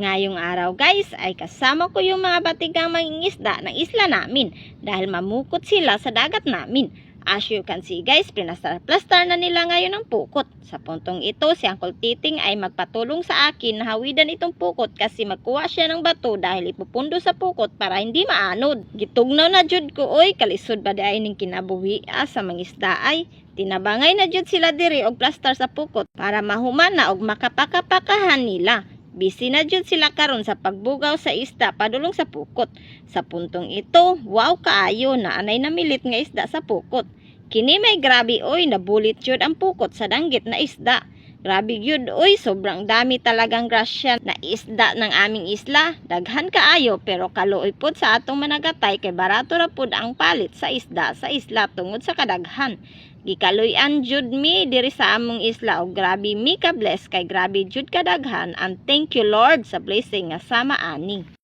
Ngayong araw guys ay kasama ko yung mga batigang mangingisda ng isla namin dahil mamukot sila sa dagat namin. As you can see guys, pinastar-plastar na nila ngayon ang pukot. Sa puntong ito, si Uncle Titing ay magpatulong sa akin na hawidan itong pukot kasi magkuha siya ng bato dahil ipupundo sa pukot para hindi maanod. Gitugnaw na jud ko, oy, kalisod ba dahil ning kinabuhi ah, sa mangisda ay. Tinabangay na jud sila diri og plastar sa pukot para mahuman na og makapakapakahan nila. Busy na jud sila karon sa pagbugaw sa isda padulong sa pukot. Sa puntong ito, wow kaayo na anay namilit nga isda sa pukot. Kini may grabe oy nabulit jud ang pukot sa danggit na isda. Grabe yun, oy, sobrang dami talagang grasya na isda ng aming isla. Daghan kaayo, pero kaluoy pod sa atong managatay kay barato ra pod ang palit sa isda sa isla tungod sa kadaghan. Gikaluyan jud mi diri sa among isla og grabe mi ka bless kay grabe jud kadaghan and thank you Lord sa blessing nga sama ani.